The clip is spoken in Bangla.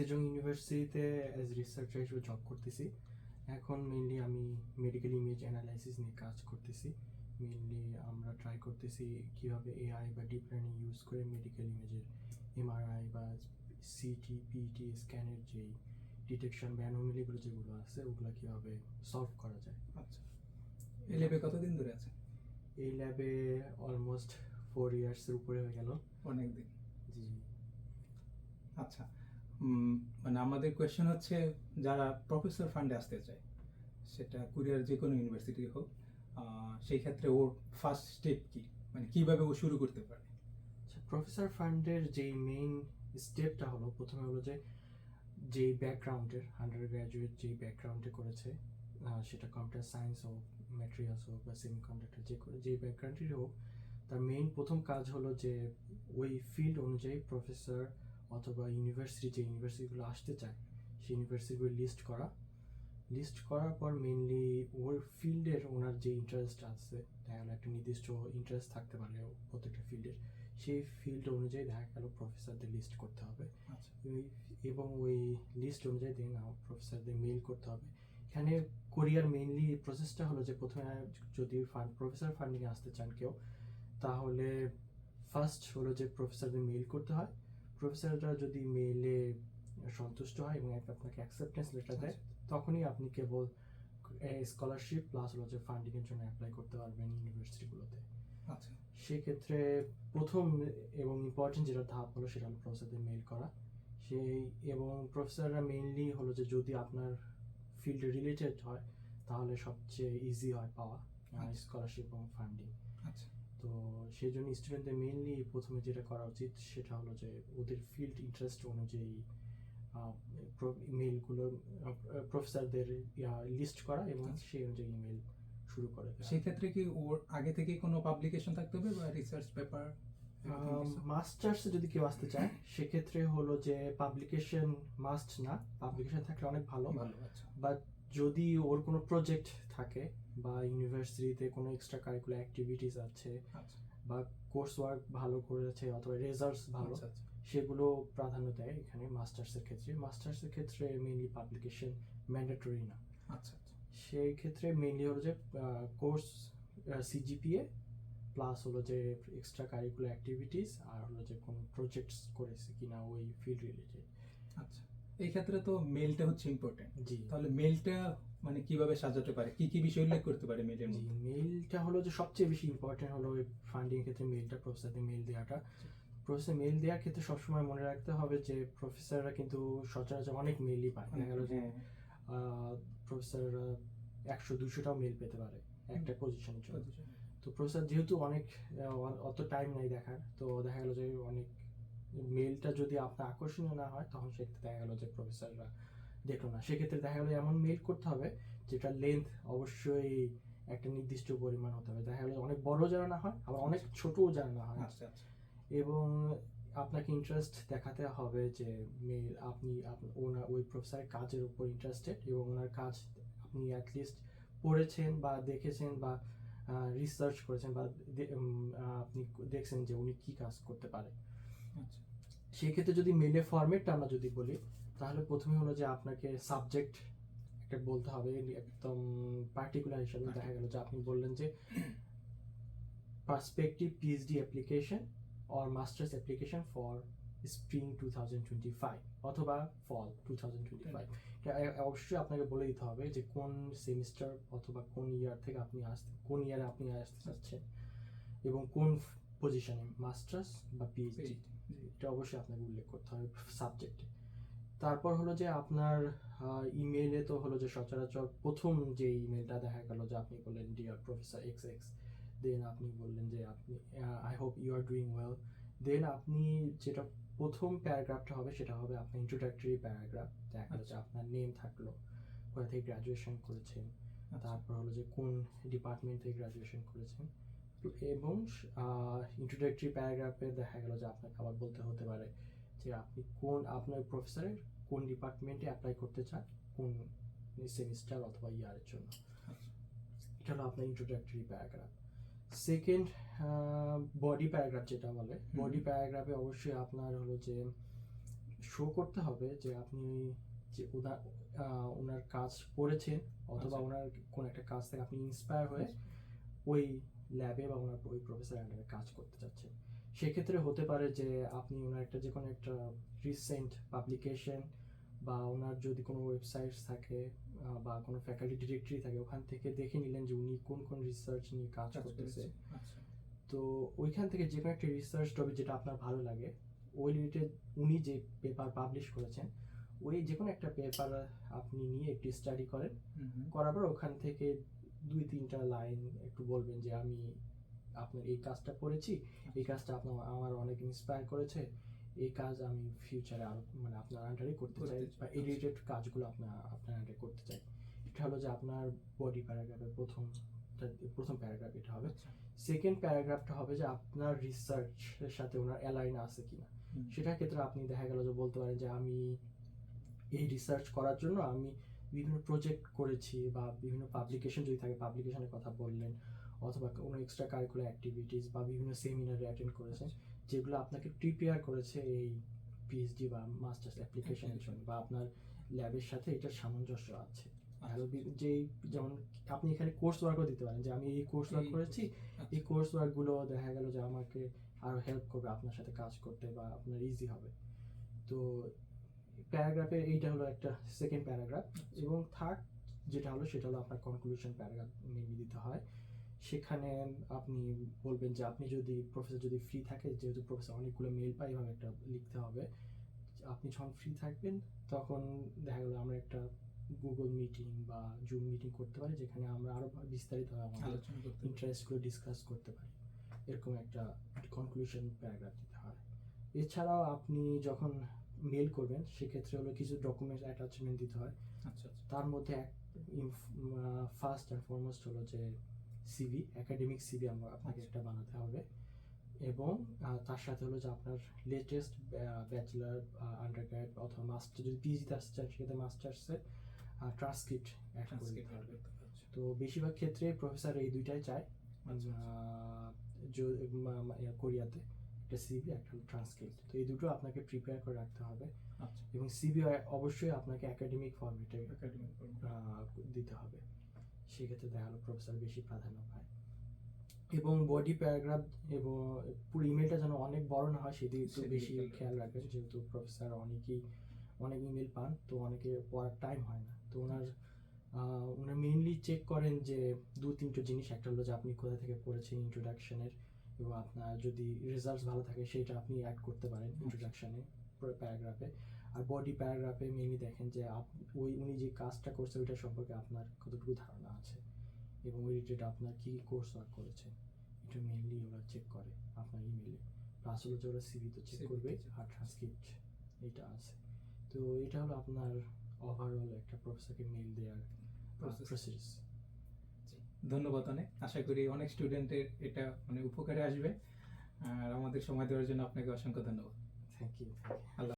সেজং ইউনিভার্সিটিতে অ্যাজ রিসার্চার হিসেবে জব করতেছি। এখন মেইনলি আমি মেডিকেল ইমেজ অ্যানালাইসিস নিয়ে কাজ করতেছি। মেইনলি আমরা ট্রাই করতেছি কীভাবে এআই বা ডিপ লার্নিং ইউজ করে মেডিকেল ইমেজের এমআরআই বা সিটি পিটি স্ক্যানের যেই ডিটেকশন বা অ্যানোমেলিগুলো যেগুলো আছে ওগুলো কীভাবে সলভ করা যায়। আচ্ছা। এই ল্যাবে কতদিন ধরে আছে এই ল্যাবে অলমোস্ট ফোর ইয়ার্সের উপরে হয়ে গেল। অনেকদিন। জি। আচ্ছা। মানে আমাদের কোয়েশ্চেন হচ্ছে যারা প্রফেসর ফান্ডে আসতে চায়, সেটা কুরিয়ার যে কোনো ইউনিভার্সিটি হোক সেই ক্ষেত্রে ওর ফার্স্ট স্টেপ কি? মানে কীভাবে ও শুরু করতে পারে? প্রফেসর ফান্ডের যেই মেইন স্টেপটা হলো, প্রথমে হলো যে যেই ব্যাকগ্রাউন্ডের আন্ডার গ্র্যাজুয়েট যেই ব্যাকগ্রাউন্ডে করেছে সেটা কম্পিউটার সায়েন্স হোক ম্যাটেরিয়ালস হোক বা সেমি কন্ডাক্টর যে করে যেই ব্যাকগ্রাউন্ডেরই হোক, তার মেইন প্রথম কাজ হলো যে, ওই ফিল্ড অনুযায়ী প্রফেসর অথবা ইউনিভার্সিটি যে ইউনিভার্সিটিগুলো আসতে চায় সেই ইউনিভার্সিটিগুলো লিস্ট করা। লিস্ট করার পর মেইনলি ওর ফিল্ডের ওনার যে ইন্টারেস্ট আছে দেখা গেলো একটা নির্দিষ্ট ইন্টারেস্ট থাকতে পারে প্রত্যেকটা ফিল্ডের সেই ফিল্ড অনুযায়ী দেখা গেল প্রফেসরদের লিস্ট করতে হবে। আচ্ছা। এবং ওই লিস্ট অনুযায়ী দেন প্রফেসরদের মেইল করতে হবে। এখানে কোরিয়ার মেইনলি প্রসেসটা হলো যে প্রথমে যদি ফান্ড প্রফেসর ফান্ডিংয়ে আসতে চান কেউ তাহলে ফার্স্ট হলো যে প্রফেসরদের মেইল করতে হয়। প্রফেসররা যদি মেইলে সন্তুষ্ট হয় এবং আপনাকে অ্যাকসেপ্টেন্স লেটার দেয় তখনই আপনি কেবল স্কলারশিপ প্লাস হলো যে ফান্ডিংয়ের জন্য অ্যাপ্লাই করতে পারবেন ইউনিভার্সিটিগুলোতে আচ্ছা। সেক্ষেত্রে প্রথম এবং ইম্পর্টেন্ট যেটা ধাপ হলো সেটা হলো প্রফেসরদের মেইল করা। সেই এবং প্রফেসররা মেইনলি হলো যে যদি আপনার ফিল্ড রিলেটেড হয় তাহলে সবচেয়ে ইজি হয় পাওয়া আচ্ছা। স্কলারশিপ এবং ফান্ডিং আচ্ছা। তো সেই জন্য স্টুডেন্টদের মেইনলি প্রথমে যেটা করা উচিত সেটা হলো যে ওদের ফিল্ড ইন্টারেস্ট অনুযায়ী মেইলগুলো প্রফেসরদের লিস্ট করা এবং আচ্ছা। সেই অনুযায়ী ইমেল শুরু করে। সেই ক্ষেত্রে কি ওর আগে থেকে কোনো পাবলিকেশন থাকতে হবে বা রিসার্চ পেপার মাস্টার্স যদি কেউ আসতে চায় সেক্ষেত্রে হলো যে পাবলিকেশন মাস্ট না পাবলিকেশন থাকলে অনেক ভালো ভালো আচ্ছা বাট যদি ওর কোনো প্রজেক্ট থাকে বা ইউনিভার্সিটিতে কোনো এক্সট্রা কারিকুলার অ্যাক্টিভিটিস আছে আচ্ছা। বা কোর্স ওয়ার্ক ভালো করেছে অথবা রেজাল্টস ভালো আচ্ছা আচ্ছা। সেগুলো প্রাধান্য দেয় এখানে মাস্টার্সের ক্ষেত্রে। মাস্টার্সের ক্ষেত্রে মেইনলি পাবলিকেশন ম্যান্ডেটরি না। আচ্ছা আচ্ছা। সেই ক্ষেত্রে মেইনলি হলো যে কোর্স সিজিপিএ প্লাস হলো যে এক্সট্রা কারিকুলার অ্যাক্টিভিটিস আর হলো যে কোনো প্রজেক্টস করেছে কিনা ওই ফিল্ড রিলেটেড আচ্ছা। এই ক্ষেত্রে তো মেলটা হচ্ছে ইম্পর্টেন্ট জি। তাহলে মেলটা মানে কীভাবে সাজাতে পারে? কি কি বিষয় উল্লেখ করতে পারে মেলের জি মধ্যে? মেইলটা হলো যে সবচেয়ে বেশি ইম্পর্টেন্ট হলো ওই ফান্ডিং ক্ষেত্রে মেইলটা প্রফেসরদের মেল দেওয়াটা। প্রফেসর মেল দেওয়ার ক্ষেত্রে সবসময় মনে রাখতে হবে যে প্রফেসররা কিন্তু সচরাচর অনেক মেলই পায়। দেখা গেল যে হ্যাঁ, প্রফেসর একশো দুশোটাও মেল পেতে পারে একটা পজিশনের জন্য। তো প্রফেসর যেহেতু অনেক অত টাইম নাই দেখার তো দেখা গেল যে অনেক মেলটা যদি আপনার আকর্ষণীয় না হয় তখন সেক্ষেত্রে দেখা গেল যে প্রফেসররা দেখল না। সেক্ষেত্রে দেখা গেলো এমন মেল করতে হবে যেটা লেন্থ অবশ্যই একটা নির্দিষ্ট পরিমাণ হতে হবে। দেখা গেলো অনেক বড় যেন না হয় আবার অনেক ছোটও যেন না হয়। আচ্ছা আচ্ছা। এবং আপনাকে ইন্টারেস্ট দেখাতে হবে যে মেল আপনি আপ- ওনার ওই প্রফেসরের কাজের উপর ইন্টারেস্টেড এবং ওনার কাজ আপনি অ্যাটলিস্ট পড়েছেন বা দেখেছেন বা রিসার্চ করেছেন বা আপনি দেখছেন যে উনি কি কাজ করতে পারে। আচ্ছা। সেক্ষেত্রে যদি মেলের ফরম্যাটটা আমরা যদি বলি তাহলে প্রথমে হলো যে আপনাকে সাবজেক্ট একটা বলতে হবে একদম পার্টিকুলার হিসাবে দেখা গেল যে আপনি বললেন যে perspective PhD application or masters application for spring two thousand twenty five অথবা fall two thousand twenty five অবশ্যই আপনাকে বলে দিতে হবে যে কোন সেমিস্টার অথবা কোন ইয়ার থেকে আপনি আসতে কোন ইয়ারে আপনি আসতে চাচ্ছেন এবং কোন পজিশনে মাস্টার্স বা পিএইচডি এটা অবশ্যই আপনাকে উল্লেখ করতে হবে সাবজেক্টে তারপর হলো যে আপনার ইমেইলে তো হলো যে সচরাচর প্রথম যে ইমেলটা দেখা গেল যে আপনি বললেন dear professor X X then আপনি বললেন যে আপনি I hope you are doing well then আপনি যেটা প্রথম প্যারাগ্রাফটা হবে সেটা হবে আপনার ইন্ট্রোডাক্টরি প্যারাগ্রাফ দেখা গেল যে আপনার নেম থাকল কোথা থেকে গ্রাজুয়েশন করেছেন আচ্ছা। তারপর হলো যে কোন ডিপার্টমেন্ট থেকে গ্রাজুয়েশন করেছেন এবং ইন্ট্রোডাক্টরি প্যারাগ্রাফে দেখা গেল যে আপনাকে আবার বলতে হতে পারে যে আপনি কোন আপনার প্রফেসরের কোন ডিপার্টমেন্টে অ্যাপ্লাই করতে চান কোন সেমিস্টার অথবা ইয়ারের জন্য আচ্ছা। এটা হলো আপনার introductory paragraph second body paragraph যেটা বলে। বডি প্যারাগ্রাফে অবশ্যই আপনার হলো যে শো করতে হবে যে আপনি যে ওনার ওনার কাজ পড়েছেন অথবা আচ্ছা। ওনার কোন একটা কাজ থেকে আপনি ইন্সপায়ার হয়ে ওই ল্যাবে বা ওনার ওই প্রফেসর আন্ডারে কাজ করতে চাচ্ছেন সেক্ষেত্রে হতে পারে যে আপনি ওনার একটা যে কোনো একটা রিসেন্ট পাবলিকেশন বা ওনার যদি কোনো ওয়েবসাইট থাকে বা কোনো ফ্যাকাল্টি ডিরেক্টরি থাকে ওখান থেকে দেখে নিলেন যে উনি কোন কোন রিসার্চ নিয়ে কাজ করতেছে। আচ্ছা। তো ওইখান থেকে যে কোনো একটা রিসার্চ টপিক যেটা আপনার ভালো লাগে ওই রিলেটেড উনি যে পেপার পাবলিশ করেছেন ওই যে কোনো একটা পেপার আপনি নিয়ে একটু স্টাডি করেন। করার পর ওখান থেকে দুই তিনটা লাইন একটু বলবেন যে আমি আপনার এই কাজটা করেছি। এই কাজটা আপনার আমার অনেক ইন্সপায়ার করেছে। এই কাজ আমি ফিউচারে আরও মানে আপনার আন্ডারে করতে চাই বা আচ্ছা। এই রিলেটেড কাজগুলো আপনার আপনার আন্ডারে করতে চাই। এটা হলো যে আপনার বডি প্যারাগ্রাফের প্রথম প্রথম প্যারাগ্রাফ এটা হবে। আচ্ছা। সেকেন্ড প্যারাগ্রাফটা হবে যে আপনার রিসার্চের সাথে ওনার অ্যালাইন আছে কিনা। সেটার ক্ষেত্রে আপনি দেখা গেল যে বলতে পারেন যে আমি এই রিসার্চ করার জন্য আমি বিভিন্ন প্রজেক্ট করেছি বা বিভিন্ন পাবলিকেশন যদি থাকে পাবলিকেশনের কথা বললেন অথবা কোনো এক্সট্রা কারিকুলার অ্যাক্টিভিটিস বা বিভিন্ন সেমিনারে অ্যাটেন্ড করেছেন যেগুলো আপনাকে প্রিপেয়ার করেছে এই পিএইচডি বা মাস্টার্স অ্যাপ্লিকেশনের জন্য বা আপনার ল্যাবের সাথে এটার সামঞ্জস্য আছে। আরও বি- যেই যেমন আপনি এখানে কোর্স ওয়ার্কও দিতে পারেন যে আমি এই কোর্স ওয়ার্ক করেছি আচ্ছা। এই কোর্স ওয়ার্কগুলো দেখা গেল যে আমাকে আরও হেল্প করবে আপনার সাথে কাজ করতে বা আপনার ইজি হবে। তো প্যারাগ্রাফের এইটা হলো একটা সেকেন্ড প্যারাগ্রাফ এবং থার্ড যেটা হলো সেটা হলো আপনার কনক্লুশন প্যারাগ্রাফ মেনলি দিতে হয়। সেখানে আপনি বলবেন যে আপনি যদি প্রফেসর যদি ফ্রি থাকে যেহেতু প্রফেসর অনেকগুলো মেল পাই এভাবে একটা লিখতে হবে। আপনি যখন ফ্রি থাকবেন তখন দেখা গেলো আমরা একটা গুগল মিটিং বা জুম মিটিং করতে পারি যেখানে আমরা আরও বিস্তারিতভাবে আমাদের। ইন্টারেস্টগুলো ডিসকাস করতে পারি। এরকম একটা কনক্লুশন প্যারাগ্রাফ দিতে হয়। এছাড়াও আপনি যখন মেল করবেন সেক্ষেত্রে হলো কিছু ডকুমেন্ট অ্যাটাচমেন্ট দিতে হয়। আচ্ছা আচ্ছা। তার মধ্যে এক ফার্স্ট অ্যান্ড ফরমোস্ট হলো যে সিভি একাডেমিক সিভি আমরা আপনাকে আচ্ছা। একটা বানাতে হবে। এবং তার সাথে হলো যে আপনার লেটেস্ট ব্যাচেলার আন্ডারগ্র্যাড অথবা মাস্টার যদি পিজিতে আসতে চান সেক্ষেত্রে মাস্টার্সের ট্রান্সক্রিপ্ট অ্যাড করে দিতে হবে। তো বেশিরভাগ ক্ষেত্রে প্রফেসর এই দুইটাই চায় আচ্ছা, কোরিয়াতে। একটা সিভি একটা ট্রান্সক্রিপ্ট তো এই দুটো আপনাকে প্রিপেয়ার করে রাখতে হবে। আচ্ছা। এবং সিভি অবশ্যই আপনাকে একাডেমিক ফর্মেটে। দিতে হবে। সেক্ষেত্রে দেখা গেলো প্রফেসর বেশি প্রাধান্য পায়। এবং বডি প্যারাগ্রাফ এবং পুরো ইমেলটা যেন অনেক বড় না হয় সেদিকে একটু বেশি খেয়াল রাখবেন। যেহেতু প্রফেসর অনেকেই অনেক ইমেল পান তো অনেকে পড়ার টাইম হয় না। তো ওনার ওনার মেইনলি চেক করেন যে দু তিনটে জিনিস। একটা হলো যে আপনি কোথা থেকে পড়েছেন ইন্ট্রোডাকশনের এবং আপনার যদি রেজাল্টস ভালো থাকে সেটা আপনি অ্যাড করতে পারেন ইন্ট্রোডাকশনে প্যারাগ্রাফে আর বডি প্যারাগ্রাফে মেইনলি দেখেন যে ওই উনি যে কাজটা করছে ওইটা সম্পর্কে আপনার কতটুকু ধারণা আছে এবং ওই রিলেটেড আপনার কি কোর্স ওয়ার্ক করেছে এটা মেইনলি ওরা চেক করে আপনার ইমেলে প্লাস হলো যে ওরা সিভি তো চেক করবে আর ট্রান্সক্রিপ্ট এটা আছে। তো এটা হলো আপনার ওভারঅল একটা প্রফেসরকে মেইল দেওয়ার. প্রসেস ধন্যবাদ অনেক। আশা করি অনেক স্টুডেন্টের এটা মানে উপকারে আসবে। আর আমাদের সময় দেওয়ার জন্য আপনাকে অসংখ্য ধন্যবাদ। Thank you Allah